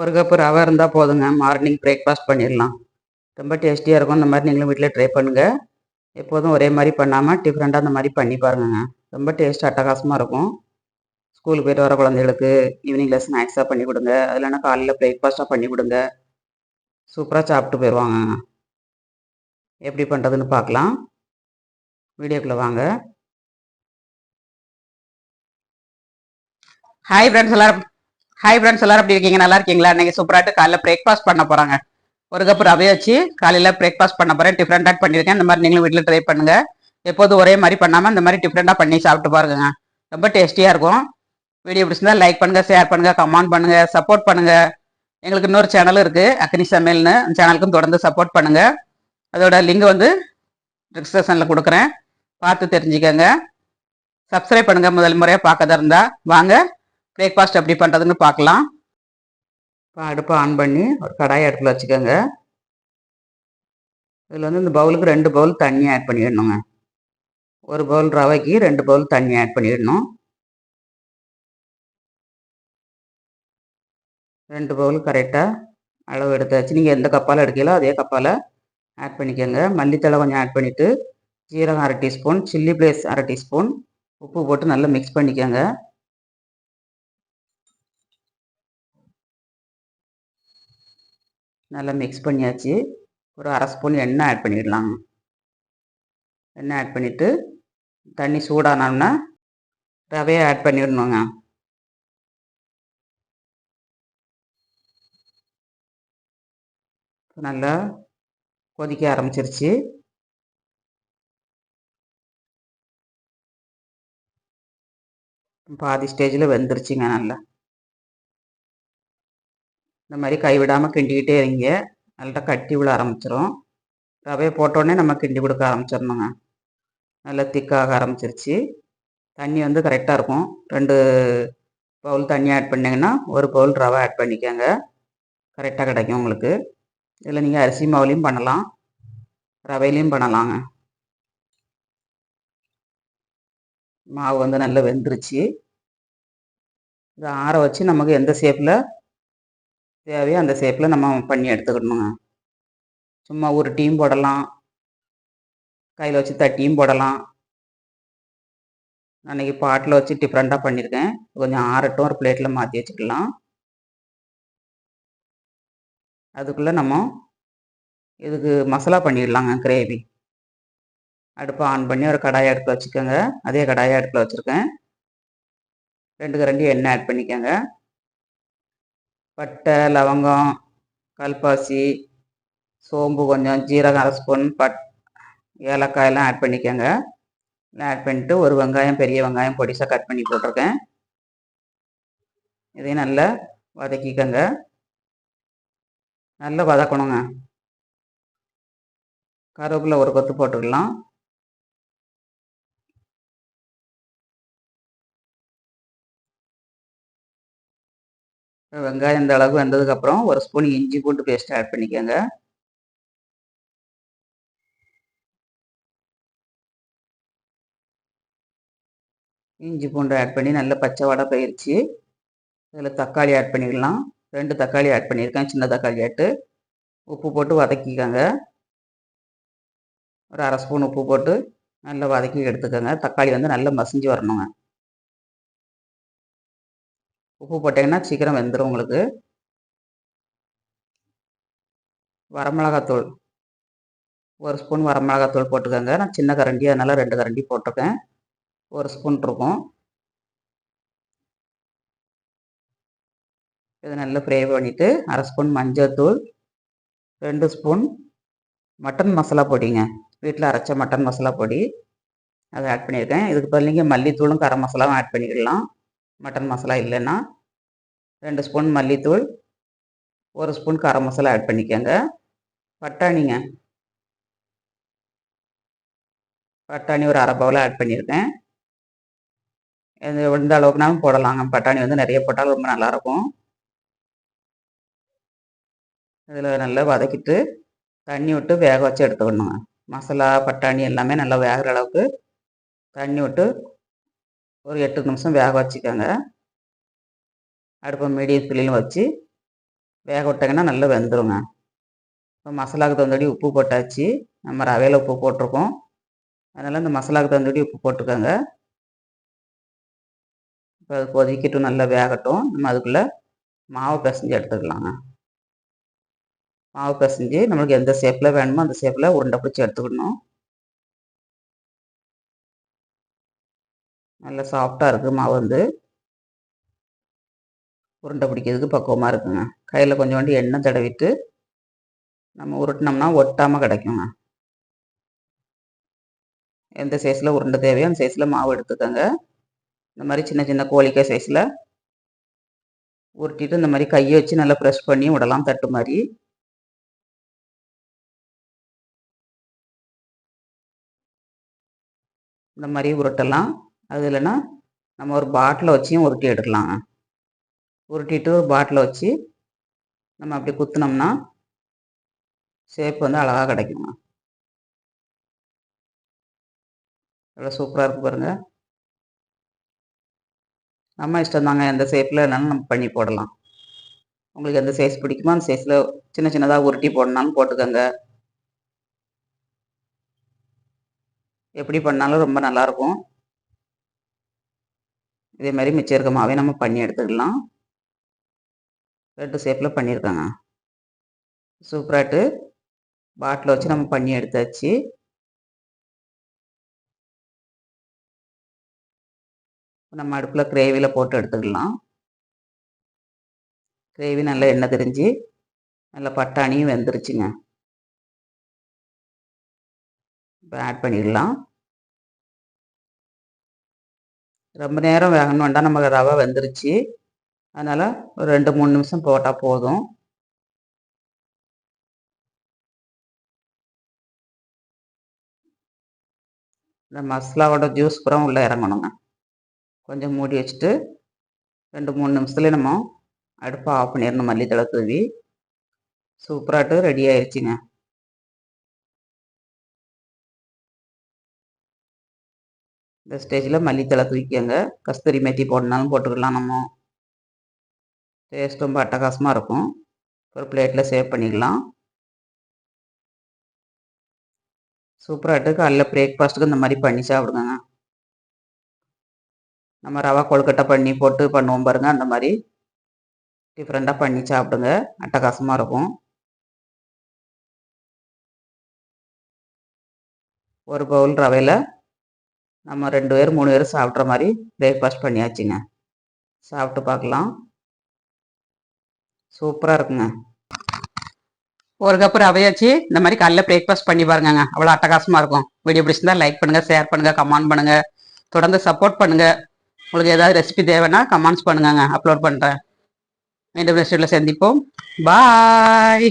ஒரு கப்பு ரவை இருந்தால் போதுங்க. மார்னிங் பிரேக்ஃபாஸ்ட் பண்ணிடலாம். ரொம்ப டேஸ்டியாக இருக்கும். இந்த மாதிரி நீங்களும் வீட்டில் ட்ரை பண்ணுங்கள் எப்போதும் ஒரே மாதிரி பண்ணாமல் டிஃப்ரெண்ட்டாக அந்த மாதிரி பண்ணி பாருங்கங்க. ரொம்ப டேஸ்ட் அட்டகாசமாக இருக்கும். ஸ்கூலுக்கு போயிட்டு வர குழந்தைகளுக்கு ஈவினிங்கில் ஸ்நாக்ஸாக பண்ணி கொடுங்க. அது இல்லைன்னா காலையில் பிரேக்ஃபாஸ்ட்டாக பண்ணி கொடுங்க. சூப்பராக சாப்பிட்டு போயிடுவாங்க எப்படி பண்ணுறதுன்னு பார்க்கலாம். வீடியோக்குள்ளே வாங்க. ஹாய் ஃப்ரெண்ட்ஸ் எல்லாரும் ஹாய் ஃப்ரெண்ட்ஸ் எல்லாரும் எப்படி இருக்கீங்க? நல்லா இருக்கீங்களா? இன்னைக்கு சூப்பராட்டு காலையில் பிரேக்ஃபாஸ்ட் பண்ண போகிறாங்க ஒரு கப் ரவை வச்சு காலையில் பிரேக்ஃபாஸ்ட் பண்ண போகிறேன் டிஃப்ரெண்டாக பண்ணியிருக்கேன். இந்த மாதிரி நீங்களும் வீட்டில் ட்ரை பண்ணுங்கள் எப்போதும் ஒரே மாதிரி பண்ணாமல் இந்த மாதிரி டிஃப்ரெண்டாக பண்ணி சாப்பிட்டு பாருங்க. ரொம்ப டேஸ்டியாக இருக்கும். வீடியோ பிடிச்சிருந்தா லைக் பண்ணுங்கள் ஷேர் பண்ணுங்கள் கமெண்ட் பண்ணுங்க சப்போர்ட் பண்ணுங்கள் எங்களுக்கு இன்னொரு சேனலும் இருக்குது அக்னி சமையல்னு. அந்த சேனலுக்கும் தொடர்ந்து சப்போர்ட் பண்ணுங்கள் அதோட லிங்க் வந்து டிஸ்கிரிப்ஷனில் கொடுக்குறேன். பார்த்து தெரிஞ்சுக்கோங்க. சப்ஸ்கிரைப் பண்ணுங்கள் முதல் முறையாக பார்க்கதா இருந்தால் வாங்க பிரேக்ஃபாஸ்ட் எப்படி பண்ணுறதுன்னு பார்க்கலாம். இப்போ அடுப்பை ஆன் பண்ணி ஒரு கடாயை அடுப்பில் வச்சுக்கோங்க. இதில் வந்து இந்த பவுலுக்கு ரெண்டு பவுல் தண்ணி ஆட் பண்ணிடணுங்க. ஒரு பவுல் ரவைக்கு ரெண்டு பவுல் தண்ணி ஆட் பண்ணிடணும். ரெண்டு பவுல் கரெக்டாக அளவு எடுத்தாச்சு நீங்கள் எந்த கப்பால் எடுக்கீங்களோ அதே கப்பால் ஆட் பண்ணிக்கோங்க. மல்லித்தலை கொஞ்சம் ஆட் பண்ணிவிட்டு ஜீரகம் அரை டீஸ்பூன் சில்லி பிளேஸ் அரை டீஸ்பூன் உப்பு போட்டு நல்லா மிக்ஸ் பண்ணிக்கோங்க. நல்லா மிக்ஸ் பண்ணியாச்சு. ஒரு அரை ஸ்பூன் எண்ணெய் ஆட் பண்ணிடலாம். எண்ணெய் ஆட் பண்ணிவிட்டு தண்ணி சூடானோம்னா ரவையை ஆட் பண்ணிடணுங்க. நல்லா கொதிக்க ஆரம்பிச்சிருச்சு. பாதி ஸ்டேஜில் வெந்துருச்சுங்க நல்லா. இந்த மாதிரி கைவிடாமல் கிண்டிக்கிட்டே இருங்க. நல்லா கட்டி விழ ஆரம்பிச்சிடும் ரவையை போட்டோடனே நம்ம கிண்டி கொடுக்க ஆரம்பிச்சிடணுங்க நல்லா திக்காக ஆரம்பிச்சிருச்சு. தண்ணி வந்து கரெக்டாக இருக்கும். ரெண்டு பவுல் தண்ணி ஆட் பண்ணிங்கன்னா ஒரு பவுல் ரவை ஆட் பண்ணிக்கோங்க. கரெக்டாக கிடைக்கும் உங்களுக்கு. இதில் நீங்கள் அரிசி மாவுலேயும் பண்ணலாம். ரவையிலையும் பண்ணலாங்க. மாவு வந்து நல்லா வெந்துருச்சு. இதை ஆற வச்சு நமக்கு எந்த ஷேப்பில் தேவையோ அந்த ஷேப்பில் நம்ம பண்ணி எடுத்துக்கணுங்க. சும்மா ஒரு டீம் போடலாம். கையில் வச்சு தட்டியும் போடலாம். அன்றைக்கி பாட்டில் வச்சு டிஃப்ரெண்ட்டாக பண்ணியிருக்கேன். கொஞ்சம் ஆறட்டும் ஒரு பிளேட்டில் மாற்றி வச்சுக்கலாம். அதுக்குள்ளே நம்ம இதுக்கு மசாலா பண்ணிடலாங்க கிரேவி அடுப்பை ஆன் பண்ணி ஒரு கடாயை அடுப்பில் வச்சுக்கோங்க. அதே கடாயை அடுப்பில் வச்சுருக்கேன். ரெண்டு எண்ணெய் ஆட் பண்ணிக்கோங்க. பட்டை லவங்கம் கல்பாசி சோம்பு கொஞ்சம் ஜீரகம் அரை ஸ்பூன் பட் ஏலக்காயெல்லாம் ஆட் பண்ணிக்கோங்க. எல்லாம் ஆட் பண்ணிட்டு ஒரு வெங்காயம் பெரிய வெங்காயம் பொடிசாக கட் பண்ணி போட்டிருக்கேன். இதையும் நல்லா வதக்கிக்கோங்க. நல்லா வதக்கணுங்க. கருவேப்பில் ஒரு கொத்து போட்டுக்கலாம் வெங்காயம் இந்த அளவுக்கு வந்ததுக்கப்புறம் ஒரு ஸ்பூன் இஞ்சி பூண்டு பேஸ்ட் ஆட் பண்ணிக்கோங்க. இஞ்சி பூண்டு ஆட் பண்ணி நல்லா பச்சை வடை போயிடுச்சு இதில் தக்காளி ஆட் பண்ணிக்கலாம் ரெண்டு தக்காளி ஆட் பண்ணியிருக்கேன். சின்ன தக்காளி ஆட்டு உப்பு போட்டு வதக்கிக்கோங்க. ஒரு அரை ஸ்பூன் உப்பு போட்டு நல்லா வதக்கி எடுத்துக்கோங்க. தக்காளி வந்து நல்லா மசிஞ்சு வரணுங்க. உப்பு போட்டிங்கன்னா சீக்கிரம் வெந்துடும் உங்களுக்கு. வரமிளகாத்தூள். ஒரு ஸ்பூன் வரமிளகாத்தூள் போட்டுக்கோங்க. நான் சின்ன கரண்டி அதனால் ரெண்டு கரண்டி போட்டிருக்கேன். ஒரு ஸ்பூன் இருக்கும். இதை நல்லா ஃப்ரை பண்ணிவிட்டு அரை ஸ்பூன் மஞ்சள்தூள் ரெண்டு ஸ்பூன் மட்டன் மசாலா பொடிங்க. வீட்டில் அரைச்ச மட்டன் மசாலா பொடி. அதை ஆட் பண்ணியிருக்கேன். இதுக்கு பதில் மல்லித்தூளும் கரம் மசாலாவும் ஆட் பண்ணிக்கலாம். மட்டன் மசாலா இல்லைன்னா ரெண்டு ஸ்பூன் மல்லித்தூள் ஒரு ஸ்பூன் கரம் மசாலா ஆட் பண்ணிக்கோங்க. பட்டாணிங்க. பட்டாணி ஒரு அரை பவுலாக ஆட் பண்ணியிருக்கேன். இது எந்த அளவுக்குனாலும் போடலாங்க. பட்டாணி வந்து நிறைய போட்டால் ரொம்ப நல்லாயிருக்கும். இதில் நல்லா வதக்கிட்டு தண்ணி விட்டு வேக வச்சு எடுத்துக்கணுங்க. மசாலா பட்டாணி எல்லாமே நல்லா வேகிற அளவுக்கு தண்ணி விட்டு ஒரு எட்டு நிமிஷம் வேக வச்சுக்கோங்க. அடுப்பை மீடியம் ஃப்ளேமில் வச்சு வேக விட்டாங்கன்னா நல்லா வெந்துருங்க. இப்போ மசாலாவுக்கு தகுந்தபடி உப்பு போட்டாச்சு. நம்ம ரவையில் உப்பு போட்டிருக்கோம். அதனால் இந்த மசாலாவுக்கு தகுந்தபடி உப்பு போட்டுக்கோங்க. இப்போ அது கொதிக்கட்டும் நல்லா வேகட்டும். நம்ம அதுக்குள்ளே மாவு பிசைஞ்சு எடுத்துக்கலாங்க. மாவு பிசைஞ்சு நம்மளுக்கு எந்த ஷேப்பில் வேணுமோ அந்த ஷேப்பில் உருண்டை பிடிச்சி எடுத்துக்கணும். நல்லா சாஃப்டாக இருக்குது மாவு வந்து. உருண்டை பிடிக்கிறதுக்கு பக்குவமாக இருக்குங்க. கையில் கொஞ்சோண்டு எண்ணெய் தடவிட்டு நம்ம உருட்டினோம்னா ஒட்டாமல் கிடைக்குங்க. எந்த சைஸில் உருண்டை தேவையோ அந்த சைஸில் மாவு எடுத்துக்கோங்க. இந்த மாதிரி சின்ன சின்ன கோழிக்காய் சைஸில் உருட்டிட்டு இந்த மாதிரி கையை வச்சு நல்லா ப்ரெஷ் பண்ணி விடலாம் தட்டு மாதிரி. இந்த மாதிரி உருட்டலாம். அது இல்லைன்னா நம்ம ஒரு பாட்டில் வச்சியும் உருட்டி எடுக்கலாங்க. உருட்டிட்டு ஒரு பாட்டில் வச்சு நம்ம அப்படி குத்துனோம்னா ஷேப் வந்து அழகாக கிடைக்குங்க எவ்வளோ சூப்பராக இருக்கு பாருங்கள் நம்ம இஷ்டம் தாங்க எந்த ஷேப்பில் வேணாலும் நம்ம பண்ணி போடலாம். உங்களுக்கு எந்த சைஸ் பிடிக்குமோ அந்த சைஸில் சின்ன சின்னதாக உருட்டி போடணாலும் போட்டுக்கோங்க. எப்படி பண்ணாலும் ரொம்ப நல்லாயிருக்கும் இதே மாதிரி மிச்சம் இருக்க மாவே நம்ம பண்ணி எடுத்துக்கலாம். ரெண்டு ஷேப்பில் பண்ணியிருக்கோங்க சூப்பராட்டு பாட்டில் வச்சு நம்ம பண்ணி எடுத்தாச்சு. நம்ம அடுப்பில் கிரேவியில் போட்டு எடுத்துக்கலாம் கிரேவி நல்லா எண்ணெய் தெரிஞ்சு நல்லா பட்டாணியும் வெந்துருச்சுங்க. இப்போ ஆட் பண்ணிடலாம். ரொம்ப நேரம் வேகணும் வேண்டாம் நம்ம ரவை வெந்துருச்சு. அதனால் ஒரு ரெண்டு மூணு நிமிஷம் போட்டால் போதும். இந்த மசாலாவோட ஜூஸ் பூரா உள்ளே இறங்கணுங்க. கொஞ்சம் மூடி வச்சுட்டு ரெண்டு மூணு நிமிஷத்துலேயே நம்ம அடுப்பை ஆஃப் பண்ணிடணும். மல்லித்தலை தூவி. சூப்பராகட்டு ரெடி ஆயிடுச்சுங்க இந்த ஸ்டேஜில் மல்லித்தலை தூக்கிக்கங்க. கஸ்தூரி மெத்தி போடனாலும் போட்டுக்கலாம் நம்ம. டேஸ்ட் ரொம்ப அட்டகாசமாக இருக்கும். ஒரு பிளேட்டில் சேவ் பண்ணிக்கலாம். சூப்பராகிட்டு காலைல பிரேக்ஃபாஸ்ட்டுக்கு இந்த மாதிரி பண்ணி சாப்பிடுங்க. நம்ம ரவா கொழுக்கட்டை பண்ணி போட்டு பண்ணுவோம் பாருங்க. அந்த மாதிரி டிஃப்ரெண்ட்டாக பண்ணி சாப்பிடுங்க. அட்டகாசமாக இருக்கும். ஒரு பவுல் ரவையில் நம்ம ரெண்டு பேர் மூணு பேர் சாப்பிட்ற மாதிரி பிரேக்ஃபாஸ்ட் பண்ணியாச்சுங்க. சாப்பிட்டு பார்க்கலாம். சூப்பராக இருக்குங்க. ஒரு கப்பு ரவையாச்சு இந்த மாதிரி காலைல பிரேக்ஃபாஸ்ட் பண்ணி பாருங்க அவ்வளோ அட்டகாசமாக இருக்கும். வீடியோ பிடிச்சிருந்தா லைக் பண்ணுங்கள் ஷேர் பண்ணுங்கள் கமெண்ட் பண்ணுங்கள் தொடர்ந்து சப்போர்ட் பண்ணுங்கள் உங்களுக்கு ஏதாவது ரெசிபி தேவைன்னா கமெண்ட்ஸ் பண்ணுங்க அப்லோட் பண்ணுறேன் மீண்டும் ரெசிபியில் சந்திப்போம். பாய்